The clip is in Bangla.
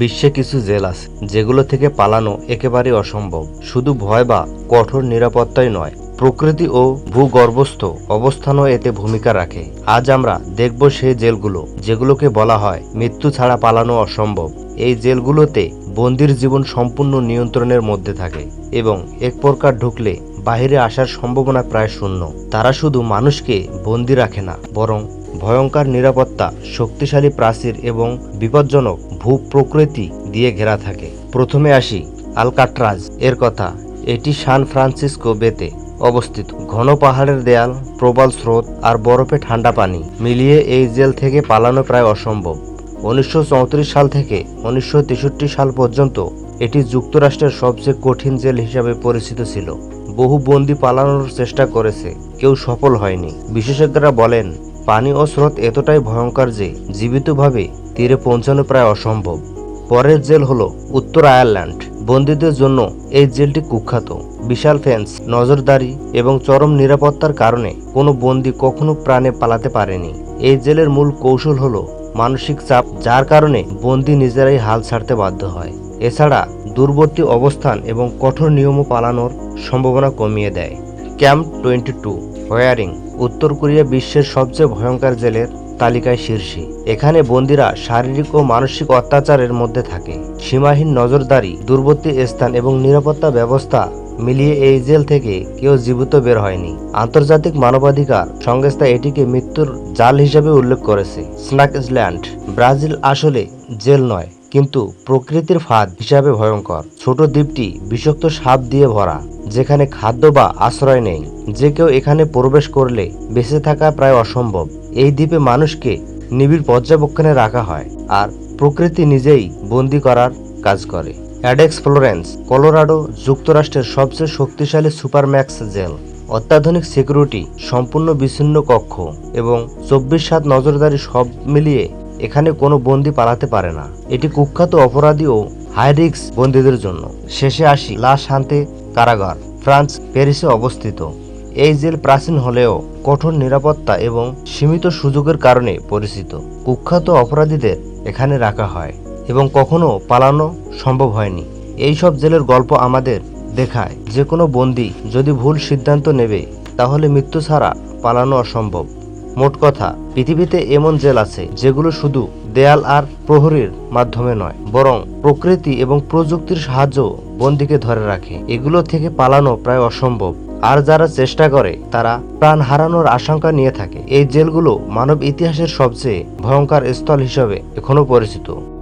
বিশ্বে কিছু জেল আছে, যেগুলো থেকে পালানো একেবারে অসম্ভব। শুধু ভয় বা কঠোর নিরাপত্তাই নয়, প্রকৃতি ও ভূগর্ভস্থ অবস্থানও এতে ভূমিকা রাখে। আজ আমরা দেখব সেই জেলগুলো, যেগুলোকে বলা হয় মৃত্যু ছাড়া পালানো অসম্ভব। এই জেলগুলোতে বন্দির জীবন সম্পূর্ণ নিয়ন্ত্রণের মধ্যে থাকে এবং এক প্রকার ঢুকলে বাইরে আসার সম্ভাবনা প্রায় শূন্য। তারা শুধু মানুষকে বন্দি রাখে না, বরং ভয়ঙ্কর নিরাপত্তা, শক্তিশালী প্রাচীর এবং বিপজ্জনক ভূ প্রকৃতি দিয়ে ঘেরা থাকে। প্রথমে আসি আলকাট্রাজ। এর কথা, এটি সান ফ্রান্সিসকো বেতে অবস্থিত। ঘন পাহাড়ের দেয়াল, প্রবল স্রোত আর বরফে ঠান্ডা পানি মিলিয়ে এই জেল থেকে পালানো প্রায় অসম্ভব। উনিশশো চৌত্রিশ সাল থেকে উনিশশো তেষট্টি সাল পর্যন্ত এটি যুক্তরাষ্ট্রের সবচেয়ে কঠিন জেল হিসাবে পরিচিত ছিল। বহু বন্দি পালানোর চেষ্টা করেছে, কেউ সফল হয়নি। বিশেষজ্ঞরা বলেন পানি ও স্রোত এতটাই ভয়ঙ্কর যে জীবিতভাবে তীরে পৌঁছানো প্রায় অসম্ভব। পরের জেল হল উত্তর আয়ারল্যান্ড। বন্দীদের জন্য এই জেলটি কুখ্যাত। বিশাল ফেন্স, নজরদারি এবং চরম নিরাপত্তার কারণে কোনো বন্দি কখনো প্রাণে পালাতে পারেনি। এই জেলের মূল কৌশল হল মানসিক চাপ, যার কারণে বন্দি নিজেরাই হাল ছাড়তে বাধ্য হয়। এছাড়া দূরবর্তী অবস্থান এবং কঠোর নিয়মও পালানোর সম্ভাবনা কমিয়ে দেয়। ক্যাম্প টোয়েন্টি টু ওয়ারিং উত্তর কোরিয়া বিশ্বের সবচেয়ে ভয়ঙ্কর জেলের তালিকায় শীর্ষে। এখানে বন্দিরা শারীরিক ও মানসিক অত্যাচারের মধ্যে থাকে। সীমাহীন নজরদারি দূরবর্তী স্থান এবং নিরাপত্তা ব্যবস্থা মিলিয়ে এই জেল থেকে কেউ জীবিত বের হয়নি। আন্তর্জাতিক মানবাধিকার সংস্থা এটিকে মৃত্যুর জাল হিসাবে উল্লেখ করেছে। স্নাকল্যান্ড ব্রাজিল আসলে জেল নয়, কিন্তু প্রকৃতির ফাঁদ হিসাবে ভয়ঙ্কর। ছোট দ্বীপটি বিষাক্ত সাপ দিয়ে ভরা। যেখানে খাদ্য বা আশ্রয় নেই, যে কেউ এখানে প্রবেশ করলে বেঁচে থাকা প্রায় অসম্ভব। এই দ্বীপে মানুষকে নিবিড় পর্যবেক্ষণে রাখা হয় আর প্রকৃতি নিজেই বন্দি করার কাজ করে। অ্যাডেক্স ফ্লোরেন্স, কলোরাডো যুক্তরাষ্ট্রের সবচেয়ে শক্তিশালী সুপারম্যাক্স জেল। অত্যাধুনিক সিকিউরিটি, সম্পূর্ণ বিচ্ছিন্ন কক্ষ এবং চব্বিশ সাত নজরদারি সব মিলিয়ে এখানে কোনো বন্দি পালাতে পারে না। এটি কুখ্যাত অপরাধী ও হাই রিক্স বন্দীদের জন্য। শেষে আসি লাশ শান্তে কারাগার, ফ্রান্স, প্যারিসে অবস্থিত। এই জেল প্রাচীন হলেও কঠোর নিরাপত্তা এবং সীমিত সুযোগের কারণে পরিচিত। কুখ্যাত অপরাধীদের এখানে রাখা হয় এবং কখনো পালানো সম্ভব হয়নি। এই সব জেলের গল্প আমাদের দেখায় যে কোনো বন্দি যদি ভুল সিদ্ধান্ত নেবে, তাহলে মৃত্যু ছাড়া পালানো অসম্ভব। মোট কথা, পৃথিবীতে এমন জেল আছে, যেগুলো শুধু দেয়াল আর প্রহরীর মাধ্যমে নয়, বরং প্রকৃতি এবং প্রযুক্তির সাহায্য বন্দিকে ধরে রাখে। এগুলো থেকে পালানো প্রায় অসম্ভব। আর যারা চেষ্টা করে, তারা প্রাণ হারানোর আশঙ্কা নিয়ে থাকে। এই জেলগুলো মানব ইতিহাসের সবচেয়ে ভয়ঙ্কর স্থল হিসেবে এখনও পরিচিত।